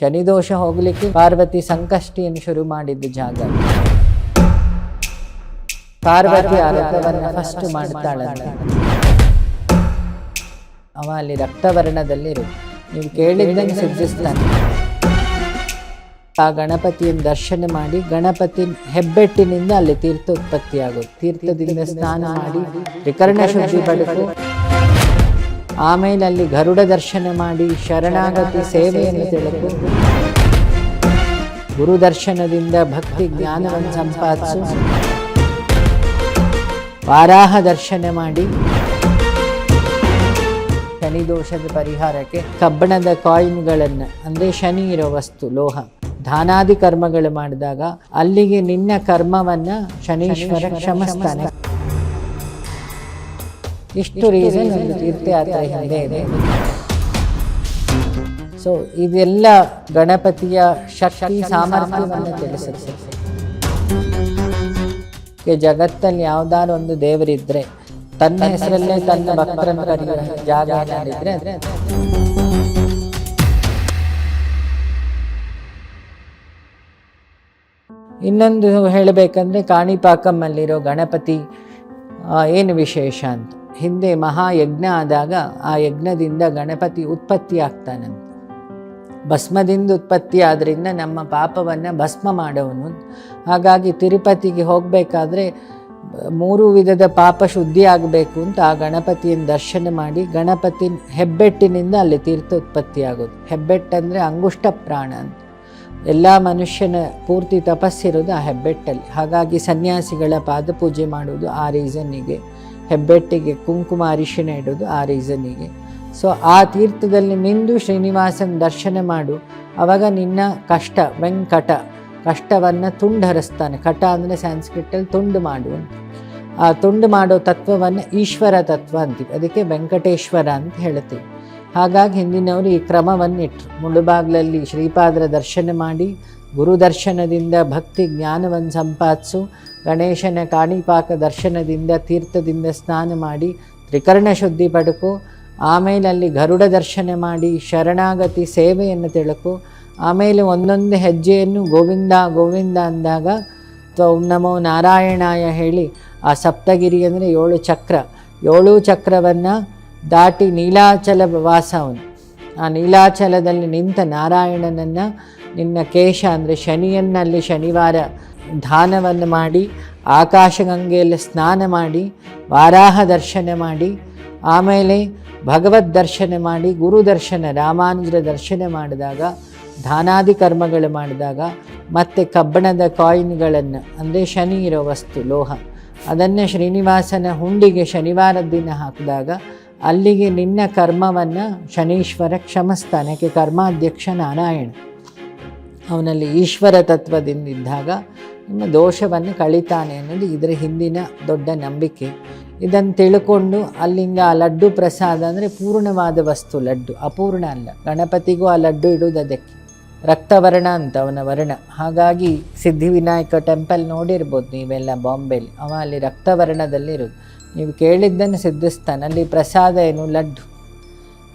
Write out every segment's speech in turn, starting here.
ಶನಿದೋಷ ಹೋಗ್ಲಿಕ್ಕೆ ಪಾರ್ವತಿ ಸಂಕಷ್ಟಿಯನ್ನು ಶುರು ಮಾಡಿದ್ದು ಜಾಗ. ಪಾರ್ವತಿ ಆ ಫಸ್ಟ್ ಮಾಡ್ತಾಳೆ. ಅವ ಅಲ್ಲಿ ರಕ್ತವರ್ಣದಲ್ಲಿರು. ನೀವು ಕೇಳಿದ್ದಂಗೆ ಸಿದ್ಧಿಸ್ತಾನೆ. ಆ ಗಣಪತಿಯನ್ನು ದರ್ಶನ ಮಾಡಿ ಗಣಪತಿ ಹೆಬ್ಬೆಟ್ಟಿನಿಂದ ಅಲ್ಲಿ ತೀರ್ಥೋತ್ಪತ್ತಿ ಉತ್ಪತ್ತಿಯಾಗುತ್ತೆ ತೀರ್ಥದಿಂದ ಸ್ನಾನ ಮಾಡಿ ತ್ರಿಕರ್ಣ ಶುದ್ಧಿ ಪಡೆದು ಆಮೇಲೆ ಅಲ್ಲಿ ಗರುಡ ದರ್ಶನ ಮಾಡಿ ಶರಣಾಗತಿ ಸೇವೆಯನ್ನು ತಿಳಿದು ಗುರು ದರ್ಶನದಿಂದ ಭಕ್ತಿ ಜ್ಞಾನವನ್ನು ಸಂಪಾದಿಸು. ವಾರಾಹ ದರ್ಶನ ಮಾಡಿ. ಶನಿ ದೋಷದ ಪರಿಹಾರಕ್ಕೆ ಕಬ್ಬಣದ ಕಾಯಿನ್ಗಳನ್ನು ಅಂದರೆ ಶನಿ ಇರೋ ವಸ್ತು ಲೋಹ ದಾನಾದಿ ಕರ್ಮಗಳು ಮಾಡಿದಾಗ ಅಲ್ಲಿಗೆ ನಿನ್ನ ಕರ್ಮವನ್ನ ಶನೀಶ್ವರ ಕ್ಷಮಿಸ್ತಾನೆ. ಇಷ್ಟು ರೀಸನ್ ಒಂದು ತೀರ್ಥಯಾತ್ರೆ ಹಿಂದೆ ಇದೆ. ಸೊ ಇದೆಲ್ಲ ಗಣಪತಿಯ ಶಕ್ತಿ, ಸಾಮರ್ಥ್ಯವನ್ನು ತಿಳಿಸುತ್ತೆ. ಜಗತ್ತಲ್ಲಿ ಯಾವ್ದಾದ್ರು ಒಂದು ದೇವರಿದ್ರೆ, ತನ್ನ ಹೆಸರಲ್ಲೇ ತನ್ನ ಭಕ್ತರನ್ನು ಜಾಗ ಅದೇ. ಇನ್ನೊಂದು ಹೇಳಬೇಕಂದ್ರೆ ಕಾಣಿಪಾಕಮ್ಮಲ್ಲಿರೋ ಗಣಪತಿ ಏನು ವಿಶೇಷ ಅಂತ? ಹಿಂದೆ ಮಹಾಯಜ್ಞ ಆದಾಗ ಆ ಯಜ್ಞದಿಂದ ಗಣಪತಿ ಉತ್ಪತ್ತಿ ಆಗ್ತಾನಂತೆ. ಭಸ್ಮದಿಂದ ಉತ್ಪತ್ತಿ ಆದ್ದರಿಂದ ನಮ್ಮ ಪಾಪವನ್ನು ಭಸ್ಮ ಮಾಡೋನು ಹಾಗಾಗಿ ತಿರುಪತಿಗೆ ಹೋಗಬೇಕಾದ್ರೆ ಮೂರು ವಿಧದ ಪಾಪ ಶುದ್ಧಿ ಆಗಬೇಕು ಅಂತ ಆ ಗಣಪತಿಯನ್ನು ದರ್ಶನ ಮಾಡಿ ಗಣಪತಿ ಹೆಬ್ಬೆಟ್ಟಿನಿಂದ ಅಲ್ಲಿ ತೀರ್ಥೋತ್ಪತ್ತಿ ಆಗೋದು. ಹೆಬ್ಬೆಟ್ಟಂದರೆ ಅಂಗುಷ್ಟ ಪ್ರಾಣ ಅಂತ. ಎಲ್ಲ ಮನುಷ್ಯನ ಪೂರ್ತಿ ತಪಸ್ಸಿರೋದು ಆ ಹೆಬ್ಬೆಟ್ಟಲ್ಲಿ. ಹಾಗಾಗಿ ಸನ್ಯಾಸಿಗಳ ಪಾದಪೂಜೆ ಮಾಡೋದು ಆ ರೀಸನ್ನಿಗೆ ಹೆಬ್ಬೆಟ್ಟಿಗೆ ಕುಂಕುಮ ಅರಿಶಿನ ಇಡೋದು ಆ ರೀಸನಿಗೆ ಸೊ ಆ ತೀರ್ಥದಲ್ಲಿ ಮಿಂದು ಶ್ರೀನಿವಾಸನ ದರ್ಶನ ಮಾಡು. ಅವಾಗ ನಿನ್ನ ಕಷ್ಟ, ವೆಂಕಟ, ಕಷ್ಟವನ್ನು ತುಂಡರಿಸ್ತಾನೆ. ಕಟ ಅಂದರೆ ಸ್ಯಾನ್ಸ್ಕ್ರಿಟಲ್ಲಿ ತುಂಡು ಮಾಡು ಅಂತ. ಆ ತುಂಡು ಮಾಡೋ ತತ್ವವನ್ನು ಈಶ್ವರ ತತ್ವ ಅಂತೀವಿ. ಅದಕ್ಕೆ ವೆಂಕಟೇಶ್ವರ ಅಂತ ಹೇಳ್ತೀವಿ. ಹಾಗಾಗಿ ಹಿಂದಿನವರು ಈ ಕ್ರಮವನ್ನು ಇಟ್ಟರು ಮುಳುಬಾಗ್ಲಲ್ಲಿ ಶ್ರೀಪಾದರ ದರ್ಶನ ಮಾಡಿ ಗುರು ದರ್ಶನದಿಂದ ಭಕ್ತಿ ಜ್ಞಾನವನ್ನು ಸಂಪಾದಿಸು. ಗಣೇಶನ ಕಾಣಿಪಾಕ ದರ್ಶನದಿಂದ ತೀರ್ಥದಿಂದ ಸ್ನಾನ ಮಾಡಿ ತ್ರಿಕರ್ಣ ಶುದ್ಧಿ ಪಡುಕು ಆಮೇಲೆ ಅಲ್ಲಿ ಗರುಡ ದರ್ಶನ ಮಾಡಿ ಶರಣಾಗತಿ ಸೇವೆಯನ್ನು ತಿಳುಕು, ಆಮೇಲೆ ಒಂದೊಂದು ಹೆಜ್ಜೆಯನ್ನು ಗೋವಿಂದ ಗೋವಿಂದ ಅಂದಾಗ ಅಥವಾ ಓಂ ನಮೋ ನಾರಾಯಣಾಯ ಹೇಳಿ ಆ ಸಪ್ತಗಿರಿ ಅಂದರೆ ಏಳು ಚಕ್ರ, ಏಳು ಚಕ್ರವನ್ನು ದಾಟಿ ನೀಲಾಚಲ ವಾಸವನು ಆ ನೀಲಾಚಲದಲ್ಲಿ ನಿಂತ ನಾರಾಯಣನನ್ನು ನಿನ್ನ ಕೇಶ ಅಂದರೆ ಶನಿಯನ್ನಲ್ಲಿ ಶನಿವಾರ ದಾನವನ್ನು ಮಾಡಿ ಆಕಾಶಗಂಗೆಯಲ್ಲಿ ಸ್ನಾನ ಮಾಡಿ, ವಾರಾಹ ದರ್ಶನ ಮಾಡಿ, ಆಮೇಲೆ ಭಗವದ್ ದರ್ಶನ ಮಾಡಿ, ಗುರು ದರ್ಶನ, ರಾಮಾನುಜರ ದರ್ಶನ ಮಾಡಿದಾಗ ದಾನಾದಿ ಕರ್ಮಗಳು ಮಾಡಿದಾಗ, ಮತ್ತು ಕಬ್ಬಣದ ಕಾಯಿನ್ಗಳನ್ನು, ಅಂದರೆ ಶನಿ ಇರೋ ವಸ್ತು, ಲೋಹ, ಅದನ್ನು ಶ್ರೀನಿವಾಸನ ಹುಂಡಿಗೆ ಶನಿವಾರದ ದಿನ ಹಾಕಿದಾಗ, ಅಲ್ಲಿಗೆ ನಿನ್ನ ಕರ್ಮವನ್ನು ಶನೀಶ್ವರ ಕ್ಷಮಸ್ಥಾನಕ್ಕೆ ಯಾಕೆ ಕರ್ಮಾಧ್ಯಕ್ಷ ನಾರಾಯಣ. ಅವನಲ್ಲಿ ಈಶ್ವರ ತತ್ವದಿಂದ ಇದ್ದಾಗ ನಿಮ್ಮ ದೋಷವನ್ನು ಕಳಿತಾನೆ ಅನ್ನೋದು ಇದರ ಹಿಂದಿನ ದೊಡ್ಡ ನಂಬಿಕೆ. ಇದನ್ನು ತಿಳ್ಕೊಂಡು ಅಲ್ಲಿಂದ ಆ ಲಡ್ಡು ಪ್ರಸಾದ ಅಂದರೆ ಪೂರ್ಣವಾದ ವಸ್ತು, ಲಡ್ಡು. ಅಪೂರ್ಣ ಅಲ್ಲ. ಗಣಪತಿಗೂ ಆ ಲಡ್ಡು ಇಡುವುದು ಅದಕ್ಕೆ. ರಕ್ತವರ್ಣ ಅಂತ ಅವನ ವರ್ಣ. ಹಾಗಾಗಿ ಸಿದ್ಧಿವಿನಾಯಕ ಟೆಂಪಲ್ ನೋಡಿರ್ಬೋದು ನೀವೆಲ್ಲ ಬಾಂಬೆಲಿ. ಅವ ಅಲ್ಲಿ ರಕ್ತವರ್ಣದಲ್ಲಿರೋದು. ನೀವು ಕೇಳಿದ್ದನ್ನು ಸಿದ್ಧಿಸ್ತಾನೆ. ಅಲ್ಲಿ ಪ್ರಸಾದ ಏನು? ಲಡ್ಡು.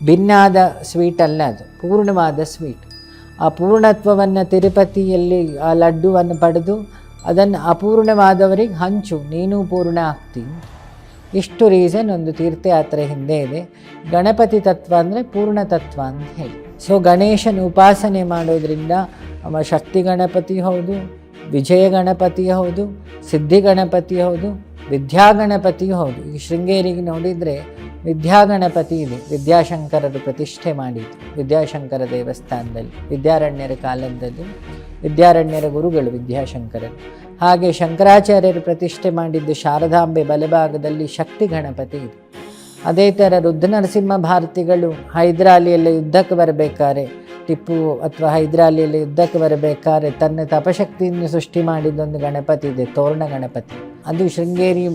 ಭಿನ್ನಾದ ಸ್ವೀಟ್ ಅಲ್ಲ ಅದು. ಪೂರ್ಣವಾದ ಸ್ವೀಟ್ ಆ ಪೂರ್ಣತ್ವವನ್ನು ತಿರುಪತಿಯಲ್ಲಿ, ಆ ಲಡ್ಡುವನ್ನು ಪಡೆದು ಅದನ್ನು ಅಪೂರ್ಣವಾದವರಿಗೆ ಹಂಚು, ನೀನು ಪೂರ್ಣ ಆಗ್ತಿ. ಇಷ್ಟು ರೀಸನ್ ಒಂದು ತೀರ್ಥಯಾತ್ರೆ ಹಿಂದೆ ಇದೆ. ಗಣಪತಿ ತತ್ವ ಅಂದರೆ ಪೂರ್ಣ ತತ್ವ ಅಂತ ಹೇಳಿ. ಸೊ ಗಣೇಶನ ಉಪಾಸನೆ ಮಾಡೋದ್ರಿಂದ ಅವ ಶಕ್ತಿ ಗಣಪತಿ ಹೌದು, ವಿಜಯ ಗಣಪತಿ ಹೌದು, ಸಿದ್ಧಿ ಗಣಪತಿ ಹೌದು ವಿದ್ಯಾಗಣಪತಿ ಹೌದು. ಈ ಶೃಂಗೇರಿಗೆ ನೋಡಿದರೆ ವಿದ್ಯಾಗಣಪತಿ ಇದೆ. ವಿದ್ಯಾಶಂಕರರು ಪ್ರತಿಷ್ಠೆ ಮಾಡಿದ್ದು. ವಿದ್ಯಾಶಂಕರ ದೇವಸ್ಥಾನದಲ್ಲಿ, ವಿದ್ಯಾರಣ್ಯರ ಕಾಲದಲ್ಲಿ ವಿದ್ಯಾರಣ್ಯರ ಗುರುಗಳು ವಿದ್ಯಾಶಂಕರರು. ಹಾಗೆ ಶಂಕರಾಚಾರ್ಯರು ಪ್ರತಿಷ್ಠೆ ಮಾಡಿದ್ದು ಶಾರದಾಂಬೆ ಬಲಭಾಗದಲ್ಲಿ ಶಕ್ತಿ ಗಣಪತಿ ಇದೆ. ಅದೇ ಥರ ರುದ್ರನರಸಿಂಹ ಭಾರತಿಗಳು ಹೈದರಾಲಿಯಲ್ಲಿ ಯುದ್ಧಕ್ಕೆ ಬರಬೇಕಾದ್ರೆ, ಟಿಪ್ಪು ಅಥವಾ ಹೈದರಾಲಿಯಲ್ಲಿ ಯುದ್ಧಕ್ಕೆ ಬರಬೇಕಾದ್ರೆ ತನ್ನ ತಪಶಕ್ತಿಯನ್ನು ಸೃಷ್ಟಿ ಮಾಡಿದ್ದೊಂದು ಗಣಪತಿ ಇದೆ, ತೋರಣ ಗಣಪತಿ. ಅದು ಶೃಂಗೇರಿ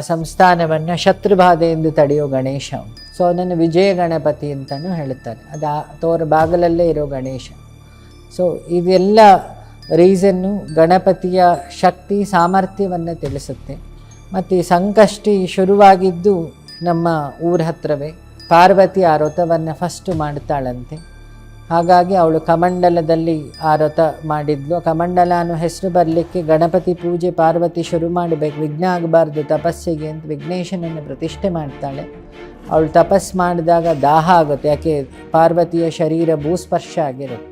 ಸಂಸ್ಥಾನವನ್ನು ಶತ್ರುಬಾಧೆಯಿಂದ ತಡೆಯೋ ಗಣೇಶ. ಸೊ ಅದನ್ನು ವಿಜಯ ಗಣಪತಿ ಅಂತಲೂ ಹೇಳುತ್ತಾರೆ. ಅದು ತೋರ ಬಾಗಲಲ್ಲೇ ಇರೋ ಗಣೇಶ. ಸೊ ಇದೆಲ್ಲ ರೀಸನ್ನು ಗಣಪತಿಯ ಶಕ್ತಿ, ಸಾಮರ್ಥ್ಯವನ್ನು ತಿಳಿಸುತ್ತೆ. ಮತ್ತು ಈ ಸಂಕಷ್ಟಿ ಶುರುವಾಗಿದ್ದು ನಮ್ಮ ಊರ ಹತ್ರವೇ ಪಾರ್ವತಿ ಆ ವ್ರತವನ್ನು ಫಸ್ಟ್ ಮಾಡ್ತಾಳಂತೆ. ಹಾಗಾಗಿ ಅವಳು ಕಮಂಡಲದಲ್ಲಿ ಆ ರಥ ಮಾಡಿದ್ಲು. ಕಮಂಡಲ ಅನ್ನೋ ಹೆಸರು ಬರಲಿಕ್ಕೆ ಗಣಪತಿ ಪೂಜೆ, ಪಾರ್ವತಿ ಶುರು ಮಾಡಬೇಕು. ವಿಘ್ನ ಆಗಬಾರ್ದು, ತಪಸ್ಸಿಗೆ ಅಂತ ವಿಘ್ನೇಶನನ್ನು ಪ್ರತಿಷ್ಠೆ ಮಾಡ್ತಾಳೆ. ಅವಳು ತಪಸ್ ಮಾಡಿದಾಗ ದಾಹ ಆಗುತ್ತೆ. ಯಾಕೆ? ಪಾರ್ವತಿಯ ಶರೀರ ಭೂಸ್ಪರ್ಶ ಆಗಿರುತ್ತೆ.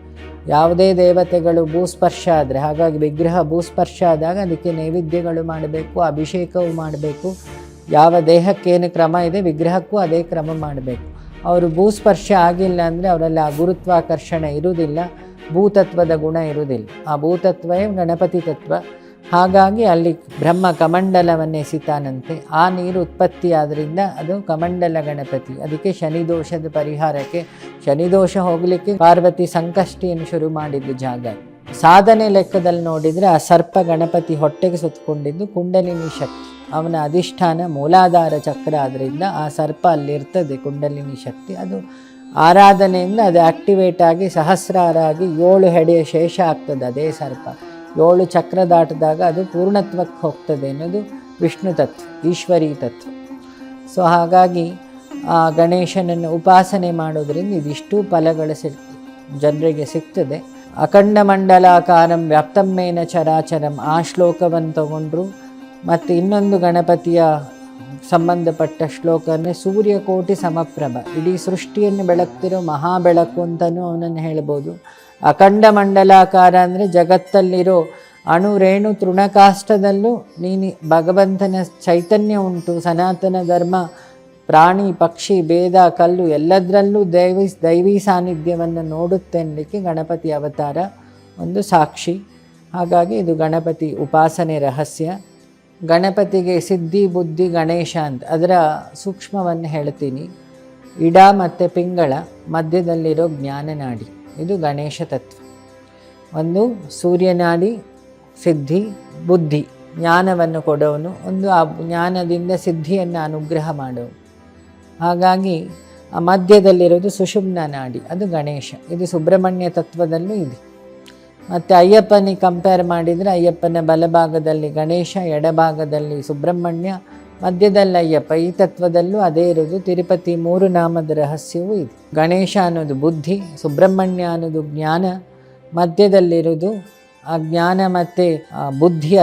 ಯಾವುದೇ ದೇವತೆಗಳು ಭೂಸ್ಪರ್ಶ ಆದರೆ, ಹಾಗಾಗಿ ವಿಗ್ರಹ ಭೂಸ್ಪರ್ಶ ಆದಾಗ ಅದಕ್ಕೆ ನೈವೇದ್ಯಗಳು ಮಾಡಬೇಕು, ಅಭಿಷೇಕವು ಮಾಡಬೇಕು. ಯಾವ ದೇಹಕ್ಕೇನು ಕ್ರಮ ಇದೆ, ವಿಗ್ರಹಕ್ಕೂ ಅದೇ ಕ್ರಮ ಮಾಡಬೇಕು. ಅವರು ಭೂಸ್ಪರ್ಶ ಆಗಿಲ್ಲ ಅಂದರೆ ಅವರಲ್ಲಿ ಆ ಗುರುತ್ವಾಕರ್ಷಣೆ ಇರುವುದಿಲ್ಲ, ಭೂತತ್ವದ ಗುಣ ಇರುವುದಿಲ್ಲ. ಆ ಭೂತತ್ವವೇ ಗಣಪತಿ ತತ್ವ. ಹಾಗಾಗಿ ಅಲ್ಲಿ ಬ್ರಹ್ಮ ಕಮಂಡಲವನ್ನು ಎಸಿತಾನಂತೆ ಆ ನೀರು ಉತ್ಪತ್ತಿ ಆದ್ದರಿಂದ ಅದು ಕಮಂಡಲ ಗಣಪತಿ. ಅದಕ್ಕೆ ಶನಿದೋಷದ ಪರಿಹಾರಕ್ಕೆ, ಶನಿದೋಷ ಹೋಗಲಿಕ್ಕೆ ಪಾರ್ವತಿ ಸಂಕಷ್ಟಿಯನ್ನು ಶುರು ಮಾಡಿದ್ದು ಜಾಗ. ಸಾಧನೆ ಲೆಕ್ಕದಲ್ಲಿ ನೋಡಿದರೆ ಆ ಸರ್ಪ ಗಣಪತಿ ಹೊಟ್ಟೆಗೆ ಸುತ್ತಕೊಂಡಿದ್ದು, ಕುಂಡಲಿನಿ ಶಕ್ತಿ. ಅವನ ಅಧಿಷ್ಠಾನ ಮೂಲಾಧಾರ ಚಕ್ರ ಆದ್ದರಿಂದ ಆ ಸರ್ಪ ಅಲ್ಲಿರ್ತದೆ, ಕುಂಡಲಿನಿ ಶಕ್ತಿ. ಅದು ಆರಾಧನೆಯಿಂದ ಅದು ಆಕ್ಟಿವೇಟ್ ಆಗಿ ಸಹಸ್ರಾರಾಗಿ ಏಳು ಹೆಡೆಯ ಶೇಷ ಆಗ್ತದೆ ಅದೇ ಸರ್ಪ. ಏಳು ಚಕ್ರ ದಾಟಿದಾಗ ಅದು ಪೂರ್ಣತ್ವಕ್ಕೆ ಹೋಗ್ತದೆ ಅನ್ನೋದು ವಿಷ್ಣು ತತ್ವ, ಈಶ್ವರಿ ತತ್ವ. ಸೊ ಹಾಗಾಗಿ ಆ ಗಣೇಶನನ್ನು ಉಪಾಸನೆ ಮಾಡೋದರಿಂದ ಇದಿಷ್ಟು ಫಲಗಳು ಸಿಕ್, ಜನರಿಗೆ ಸಿಗ್ತದೆ. ಅಖಂಡ ಮಂಡಲಾಕಾರಂ ವ್ಯಾಪ್ತಮ್ಮೇನ ಚರಾಚರಂ ಆ ಶ್ಲೋಕವನ್ನು ತಗೊಂಡ್ರು. ಮತ್ತು ಇನ್ನೊಂದು ಗಣಪತಿಯ ಸಂಬಂಧಪಟ್ಟ ಶ್ಲೋಕನೇ ಸೂರ್ಯಕೋಟಿ ಸಮಪ್ರಭ. ಇಡೀ ಸೃಷ್ಟಿಯನ್ನು ಬೆಳಗ್ತಿರೋ ಮಹಾ ಬೆಳಕು ಅಂತಲೂ ಅವನನ್ನು ಹೇಳ್ಬೋದು. ಅಖಂಡ ಮಂಡಲಾಕಾರ ಅಂದರೆ ಜಗತ್ತಲ್ಲಿರೋ ಅಣು, ರೇಣು ತೃಣಕಾಷ್ಟದಲ್ಲೂ ನೀನು ಭಗವಂತನ ಚೈತನ್ಯ ಉಂಟು. ಸನಾತನ ಧರ್ಮ, ಪ್ರಾಣಿ, ಪಕ್ಷಿ, ಭೇದ, ಕಲ್ಲು ಎಲ್ಲದರಲ್ಲೂ ದೈವಿ ದೈವಿ ಸಾನ್ನಿಧ್ಯವನ್ನು ನೋಡುತ್ತೆನ್ನಲಿಕ್ಕೆ ಗಣಪತಿ ಅವತಾರ ಒಂದು ಸಾಕ್ಷಿ. ಹಾಗಾಗಿ ಇದು ಗಣಪತಿ ಉಪಾಸನೆ ರಹಸ್ಯ. ಗಣಪತಿಗೆ ಸಿದ್ಧಿ, ಬುದ್ಧಿ, ಗಣೇಶ ಅಂತ. ಅದರ ಸೂಕ್ಷ್ಮವನ್ನು ಹೇಳ್ತೀನಿ. ಇಡ ಮತ್ತು ಪಿಂಗಳ ಮಧ್ಯದಲ್ಲಿರೋ ಜ್ಞಾನನಾಡಿ ಇದು ಗಣೇಶ ತತ್ವ. ಒಂದು ಸೂರ್ಯನಾಡಿ ಸಿದ್ಧಿ, ಬುದ್ಧಿ. ಜ್ಞಾನವನ್ನು ಕೊಡೋನು. ಒಂದು, ಆ ಜ್ಞಾನದಿಂದ ಸಿದ್ಧಿಯನ್ನು ಅನುಗ್ರಹ ಮಾಡೋನು. ಹಾಗಾಗಿ, ಆ ಮಧ್ಯದಲ್ಲಿರೋದು ಸುಷುಮ್ನ ನಾಡಿ. ಅದು ಗಣೇಶ. ಇದು ಸುಬ್ರಹ್ಮಣ್ಯ ತತ್ವದಲ್ಲೂ ಇದೆ. ಮತ್ತು ಅಯ್ಯಪ್ಪನಿಗೆ ಕಂಪೇರ್ ಮಾಡಿದರೆ ಅಯ್ಯಪ್ಪನ ಬಲಭಾಗದಲ್ಲಿ ಗಣೇಶ, ಎಡಭಾಗದಲ್ಲಿ ಸುಬ್ರಹ್ಮಣ್ಯ, ಮಧ್ಯದಲ್ಲಿ ಅಯ್ಯಪ್ಪ. ಈ ತತ್ವದಲ್ಲೂ ಅದೇ ಇರೋದು ತಿರುಪತಿ ಮೂರು ನಾಮದ ರಹಸ್ಯವೂ ಇದೆ. ಗಣೇಶ ಅನ್ನೋದು ಬುದ್ಧಿ, ಸುಬ್ರಹ್ಮಣ್ಯ ಅನ್ನೋದು ಜ್ಞಾನ ಮಧ್ಯದಲ್ಲಿರೋದು ಆ ಜ್ಞಾನ ಮತ್ತು ಬುದ್ಧಿಯ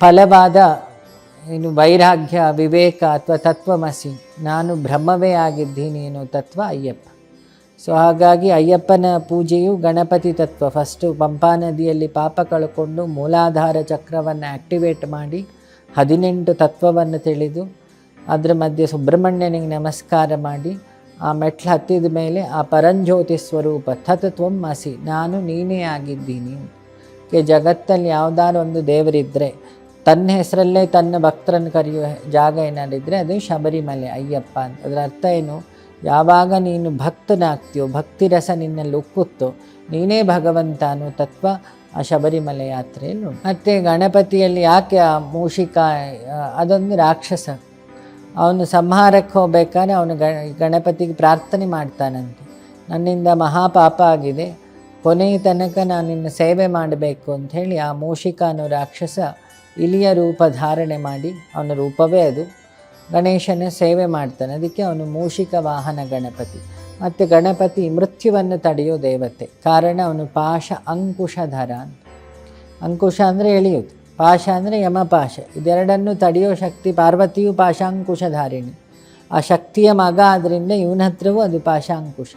ಫಲವಾದ ಏನು ವೈರಾಗ್ಯ, ವಿವೇಕ ಅಥವಾ ತತ್ವಮಸಿ. ನಾನು ಬ್ರಹ್ಮವೇ ಆಗಿದ್ದೀನಿ ಅನ್ನೋ ತತ್ವ ಅಯ್ಯಪ್ಪ. ಸೊ ಹಾಗಾಗಿ ಅಯ್ಯಪ್ಪನ ಪೂಜೆಯು ಗಣಪತಿ ತತ್ವ. ಫಸ್ಟು ಪಂಪಾ ನದಿಯಲ್ಲಿ ಪಾಪ ಕಳ್ಕೊಂಡು ಮೂಲಾಧಾರ ಚಕ್ರವನ್ನು ಆ್ಯಕ್ಟಿವೇಟ್ ಮಾಡಿ ಹದಿನೆಂಟು ತತ್ವವನ್ನು ತಿಳಿದು, ಅದರ ಮಧ್ಯೆ ಸುಬ್ರಹ್ಮಣ್ಯನಿಗೆ ನಮಸ್ಕಾರ ಮಾಡಿ, ಆ ಮೆಟ್ಲು ಹತ್ತಿದ ಮೇಲೆ ಆ ಪರಂಜ್ಯೋತಿ ಸ್ವರೂಪ ತತ್ವಂ ಅಸಿ, ನಾನು ನೀನೇ ಆಗಿದ್ದೀನಿ. ಕೆ ಜಗತ್ತಲ್ಲಿ ಯಾವುದಾದ್ರು ಒಂದು ದೇವರಿದ್ದರೆ ತನ್ನ ಹೆಸರಲ್ಲೇ ತನ್ನ ಭಕ್ತರನ್ನು ಕರೆಯುವ ಜಾಗ ಏನಾದಿದ್ದರೆ ಅದು ಶಬರಿಮಲೆ, ಅಯ್ಯಪ್ಪ ಅಂತ. ಅದರ ಅರ್ಥ ಏನು? ಯಾವಾಗ ನೀನು ಭಕ್ತನಾಗ್ತೀಯೋ ಭಕ್ತಿ ರಸ ನಿನ್ನಲ್ಲಿ ಉಕ್ಕುತ್ತೋ, ನೀನೇ ಭಗವಂತ ಅನ್ನೋ ತತ್ವ ಆ ಶಬರಿಮಲೆ ಯಾತ್ರೆಯಲ್ಲಿ ಮತ್ತು ಗಣಪತಿಯಲ್ಲಿ ಯಾಕೆ ಆ ಮೂಷಿಕ ಅದೊಂದು ರಾಕ್ಷಸ? ಅವನು ಸಂಹಾರಕ್ಕೆ ಹೋಗ್ಬೇಕಾದ್ರೆ ಅವನು ಗಣಪತಿಗೆ ಪ್ರಾರ್ಥನೆ ಮಾಡ್ತಾನಂತೆ. ನನ್ನಿಂದ ಮಹಾಪಾಪ ಆಗಿದೆ, ಕೊನೆಯ ತನಕ ನಾನು ನಿನ್ನ ಸೇವೆ ಮಾಡಬೇಕು ಅಂಥೇಳಿ ಆ ಮೂಷಿಕ ಅನ್ನೋ ರಾಕ್ಷಸ ಇಲಿಯ ರೂಪ ಧಾರಣೆ ಮಾಡಿ ಅವನ ರೂಪವೇ ಅದು. ಗಣೇಶನ ಸೇವೆ ಮಾಡ್ತಾನೆ. ಅದಕ್ಕೆ ಅವನು ಮೂಷಿಕ ವಾಹನ ಗಣಪತಿ. ಮತ್ತು ಗಣಪತಿ ಮೃತ್ಯುವನ್ನು ತಡೆಯೋ ದೇವತೆ. ಕಾರಣ ಅವನು ಪಾಶ ಅಂಕುಶಧರ ಅಂಕುಶ ಅಂದರೆ ಎಳೆಯೋದು ಪಾಶ ಅಂದರೆ ಯಮಪಾಶ. ಇದೆರಡನ್ನು ತಡೆಯೋ ಶಕ್ತಿ ಪಾರ್ವತಿಯು ಪಾಶಾಂಕುಶಧಾರಿಣಿ ಆ ಶಕ್ತಿಯ ಮಗ ಆದ್ದರಿಂದ ಇವನ ಹತ್ರವೂ ಅದು ಪಾಶಾಂಕುಶ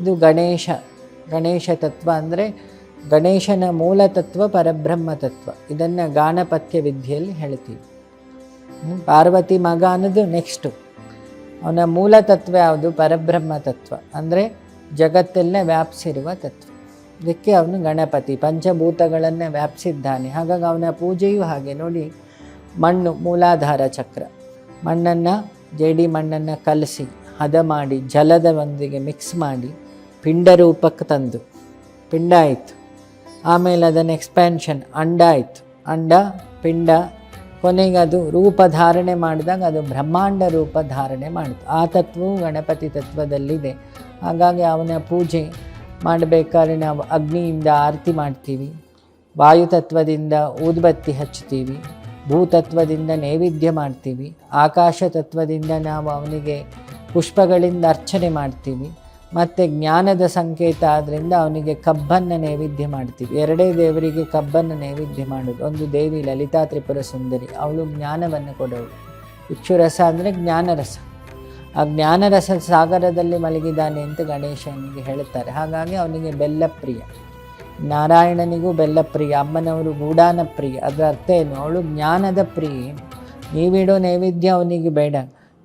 ಇದು ಗಣೇಶ. ಗಣೇಶ ತತ್ವ ಅಂದರೆ ಗಣೇಶನ ಮೂಲ ತತ್ವ ಪರಬ್ರಹ್ಮ ತತ್ವ. ಇದನ್ನು ಗಾಣಪತ್ಯ ವಿದ್ಯೆಯಲ್ಲಿ ಹೇಳ್ತೀವಿ. ಪಾರ್ವತಿ ಮಗ ಅನ್ನೋದು ನೆಕ್ಸ್ಟು ಅವನ ಮೂಲ ತತ್ವ ಯಾವುದು? ಪರಬ್ರಹ್ಮ ತತ್ವ. ಅಂದರೆ ಜಗತ್ತಲ್ಲೇ ವ್ಯಾಪಿಸಿರುವ ತತ್ವ. ಇದಕ್ಕೆ ಅವನು ಗಣಪತಿ. ಪಂಚಭೂತಗಳನ್ನೇ ವ್ಯಾಪಿಸಿದ್ದಾನೆ. ಹಾಗಾಗಿ ಅವನ ಪೂಜೆಯೂ ಹಾಗೆ. ನೋಡಿ, ಮಣ್ಣು, ಮೂಲಾಧಾರ ಚಕ್ರ. ಮಣ್ಣನ್ನು, ಜೇಡಿ ಮಣ್ಣನ್ನು ಕಲಸಿ, ಹದ ಮಾಡಿ ಜಲದೊಂದಿಗೆ ಮಿಕ್ಸ್ ಮಾಡಿ, ಪಿಂಡ ರೂಪಕ್ಕೆ ತಂದು. ಪಿಂಡ ಆಯಿತು. ಆಮೇಲೆ ಅದನ್ನು ಎಕ್ಸ್ಪ್ಯಾನ್ಷನ್ ಅಂಡ ಆಯಿತು. ಅಂಡ, ಪಿಂಡ ಕೊನೆಗೆ ಅದು ರೂಪ ಧಾರಣೆ ಮಾಡಿದಾಗ ಅದು ಬ್ರಹ್ಮಾಂಡ ರೂಪ ಧಾರಣೆ ಮಾಡಿತು. ಆ ತತ್ವವು ಗಣಪತಿ ತತ್ವದಲ್ಲಿದೆ. ಹಾಗಾಗಿ ಅವನ ಪೂಜೆ ಮಾಡಬೇಕಾದ್ರೆ ನಾವು ಅಗ್ನಿಯಿಂದ ಆರತಿ ಮಾಡ್ತೀವಿ ವಾಯುತತ್ವದಿಂದ ಊದ್ಬತ್ತಿ ಹಚ್ತೀವಿ ಭೂತತ್ವದಿಂದ ನೈವೇದ್ಯ ಮಾಡ್ತೀವಿ, ಆಕಾಶ ತತ್ವದಿಂದ ನಾವು ಅವನಿಗೆ ಪುಷ್ಪಗಳಿಂದ ಅರ್ಚನೆ ಮಾಡ್ತೀವಿ. ಮತ್ತು ಜ್ಞಾನದ ಸಂಕೇತ ಆದ್ದರಿಂದ ಅವನಿಗೆ ಕಬ್ಬನ್ನು ನೈವೇದ್ಯ ಮಾಡ್ತೀವಿ. ಎರಡೇ ದೇವರಿಗೆ ಕಬ್ಬನ್ನು ನೈವೇದ್ಯ ಮಾಡೋದು. ಒಂದು ದೇವಿ ಲಲಿತಾ ತ್ರಿಪುರ ಸುಂದರಿ. ಅವಳು ಜ್ಞಾನವನ್ನು ಕೊಡೋಳು. ಇಕ್ಷುರಸ ಅಂದರೆ ಜ್ಞಾನರಸ. ಆ ಜ್ಞಾನರಸ ಸಾಗರದಲ್ಲಿ ಮಲಗಿದ್ದಾನೆ ಅಂತ ಗಣೇಶನಿಗೆ ಹೇಳುತ್ತಾರೆ ಹಾಗಾಗಿ ಅವನಿಗೆ ಬೆಲ್ಲ ಪ್ರಿಯ. ನಾರಾಯಣನಿಗೂ ಬೆಲ್ಲ ಪ್ರಿಯ. ಅಮ್ಮನವರು ಗೂಡಾನ ಪ್ರಿಯ. ಅದರ ಅರ್ಥ ಏನು? ಅವಳು ಜ್ಞಾನದ ಪ್ರಿಯೆ. ನೀವಿಡೋ ನೈವೇದ್ಯ ಅವನಿಗೆ ಬೇಡ.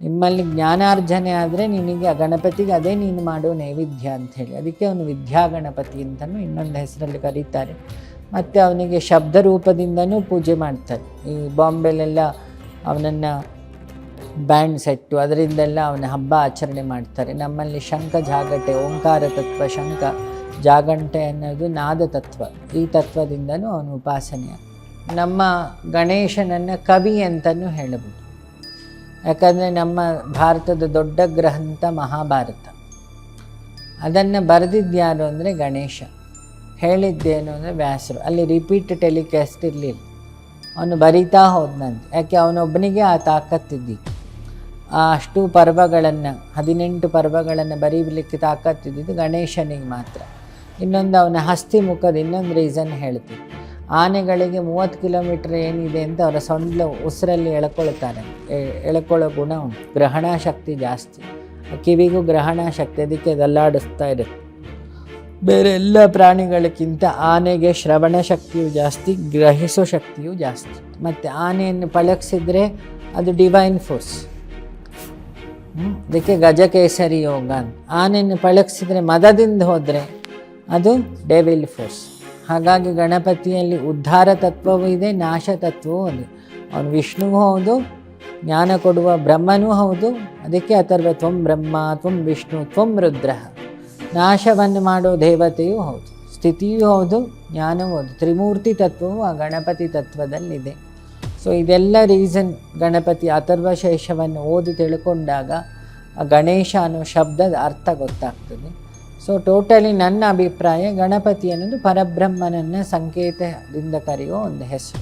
ನಿಮ್ಮಲ್ಲಿ ಜ್ಞಾನಾರ್ಜನೆ ಆದರೆ ನಿನಗೆ ಆ ಗಣಪತಿಗೆ ಅದೇ ನೀನು ಮಾಡೋ ನೈವೇದ್ಯ ಅಂಥೇಳಿ. ಅದಕ್ಕೆ ಅವನು ವಿದ್ಯಾ ಗಣಪತಿ ಅಂತಲೂ ಇನ್ನೊಂದು ಹೆಸರಲ್ಲಿ ಕರೀತಾರೆ. ಮತ್ತು ಅವನಿಗೆ ಶಬ್ದ ರೂಪದಿಂದನೂ ಪೂಜೆ ಮಾಡ್ತಾರೆ. ಈ ಬಾಂಬೆಲೆಲ್ಲ ಅವನನ್ನು ಬ್ಯಾಂಡ್ ಸೆಟ್ಟು, ಅದರಿಂದೆಲ್ಲ ಅವನ ಹಬ್ಬ ಆಚರಣೆ ಮಾಡ್ತಾರೆ. ನಮ್ಮಲ್ಲಿ ಶಂಖ ಜಾಗಟೆ, ಓಂಕಾರ ತತ್ವ, ಶಂಖ ಜಾಗಂಟೆ ಅನ್ನೋದು ನಾದ ತತ್ವ. ಈ ತತ್ವದಿಂದನೂ ಅವನು ಉಪಾಸನೆ ನಮ್ಮ ಗಣೇಶನನ್ನು ಕವಿ ಅಂತಲೂ ಹೇಳಬಹುದು. ಯಾಕಂದರೆ ನಮ್ಮ ಭಾರತದ ದೊಡ್ಡ ಗ್ರಂಥ ಮಹಾಭಾರತ. ಅದನ್ನು ಬರೆದಿದ್ಯಾರು ಅಂದರೆ ಗಣೇಶ. ಹೇಳಿದ್ದೇನು ಅಂದರೆ ವ್ಯಾಸರು. ಅಲ್ಲಿ ರಿಪೀಟ್ ಟೆಲಿಕಾಸ್ಟ್ ಇರಲಿಲ್ಲ. ಅವನು ಬರಿತಾ ಹೋದನಂತೆ. ಯಾಕೆ ಅವನೊಬ್ಬನಿಗೆ ಆ ತಾಕತ್ತಿದ್ದಿತ್ತು. ಆ ಅಷ್ಟು ಪರ್ವಗಳನ್ನು, ಹದಿನೆಂಟು ಪರ್ವಗಳನ್ನು ಬರೀಲಿಕ್ಕೆ ತಾಕತ್ತಿದ್ದಿದ್ದು ಗಣೇಶನಿಗೆ ಮಾತ್ರ. ಇನ್ನೊಂದು ಅವನ ಹಸ್ತಿ ಮುಖದ ಇನ್ನೊಂದು ರೀಸನ್ ಹೇಳ್ತೀನಿ. ಆನೆಗಳಿಗೆ ಮೂವತ್ತು ಕಿಲೋಮೀಟ್ರ್ ಏನಿದೆ ಅಂತ ಅವರ ಸೊಂಡ್ಲು ಉಸಿರಲ್ಲಿ ಎಳ್ಕೊಳ್ತಾರೆ. ಎಳ್ಕೊಳ್ಳೋ ಗುಣ ಗ್ರಹಣ ಶಕ್ತಿ ಜಾಸ್ತಿ. ಕಿವಿಗೂ ಗ್ರಹಣ ಶಕ್ತಿ, ಅದಕ್ಕೆ ದಲ್ಲಾಡಿಸ್ತಾ ಇರುತ್ತೆ. ಬೇರೆ ಎಲ್ಲ ಪ್ರಾಣಿಗಳಿಗಿಂತ ಆನೆಗೆ ಶ್ರವಣ ಶಕ್ತಿಯು ಜಾಸ್ತಿ, ಗ್ರಹಿಸೋ ಶಕ್ತಿಯು ಜಾಸ್ತಿ. ಮತ್ತು ಆನೆಯನ್ನು ಪಳಗಿಸಿದರೆ ಅದು ಡಿವೈನ್ ಫೋರ್ಸ್? ಅದಕ್ಕೆ ಗಜಕೇಸರಿ ಯೋಗ ಆನೆಯನ್ನು ಪಳಗಿಸಿದರೆ ಮದದಿಂದ ಹೋದರೆ ಅದು ಡೆವಿಲ್ ಫೋರ್ಸ್. ಹಾಗಾಗಿ ಗಣಪತಿಯಲ್ಲಿ ಉದ್ಧಾರ ತತ್ವವೂ ಇದೆ, ನಾಶ ತತ್ವವೂ ಇದೆ ಅವನು ವಿಷ್ಣುವೂ ಹೌದು, ಜ್ಞಾನ ಕೊಡುವ ಬ್ರಹ್ಮನೂ ಹೌದು, ಅದಕ್ಕೆ ಅಥರ್ವ ತ್ವಂ ಬ್ರಹ್ಮ, ತ್ವಂ ವಿಷ್ಣು, ತ್ವಂ ರುದ್ರ. ನಾಶವನ್ನು ಮಾಡೋ ದೇವತೆಯೂ ಹೌದು, ಸ್ಥಿತಿಯೂ ಹೌದು, ಜ್ಞಾನವೂ ಹೌದು, ತ್ರಿಮೂರ್ತಿ ತತ್ವವು ಆ ಗಣಪತಿ ತತ್ವದಲ್ಲಿದೆ. ಸೊ ಇದೆಲ್ಲ ರೀಸನ್ ಗಣಪತಿ ಅಥರ್ವಶೇಷವನ್ನು ಓದಿ ತಿಳ್ಕೊಂಡಾಗ ಆ ಗಣೇಶ ಅನ್ನೋ ಶಬ್ದದ ಅರ್ಥ ಗೊತ್ತಾಗ್ತದೆ. ಸೊ ಟೋಟಲಿ ನನ್ನ ಅಭಿಪ್ರಾಯ, ಗಣಪತಿ ಅನ್ನೋದು ಪರಬ್ರಹ್ಮನನ್ನ ಸಂಕೇತದಿಂದ ಕರೆಯುವ ಒಂದು ಹೆಸರು.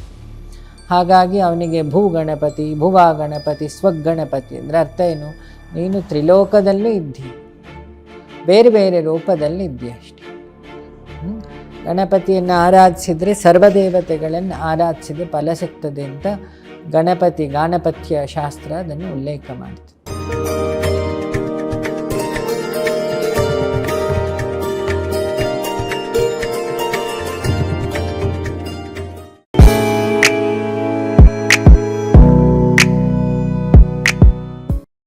ಹಾಗಾಗಿ ಅವನಿಗೆ ಭೂ ಗಣಪತಿ, ಭುವಾ ಗಣಪತಿ ಸ್ವಗಣಪತಿ ಅಂದರೆ ಅರ್ಥ ಏನು? ನೀನು ತ್ರಿಲೋಕದಲ್ಲೂ ಇದ್ದಿ. ಬೇರೆ ಬೇರೆ ರೂಪದಲ್ಲಿ ಇದ್ದೀಯ ಅಷ್ಟೇ? ಗಣಪತಿಯನ್ನು ಆರಾಧಿಸಿದರೆ ಸರ್ವದೇವತೆಗಳನ್ನು ಆರಾಧಿಸಿದರೆ ಫಲ ಸಿಗ್ತದೆ ಅಂತ ಗಣಪತಿ, ಗಾಣಪತ್ಯ ಶಾಸ್ತ್ರ ಅದನ್ನು ಉಲ್ಲೇಖ ಮಾಡ್ತದೆ.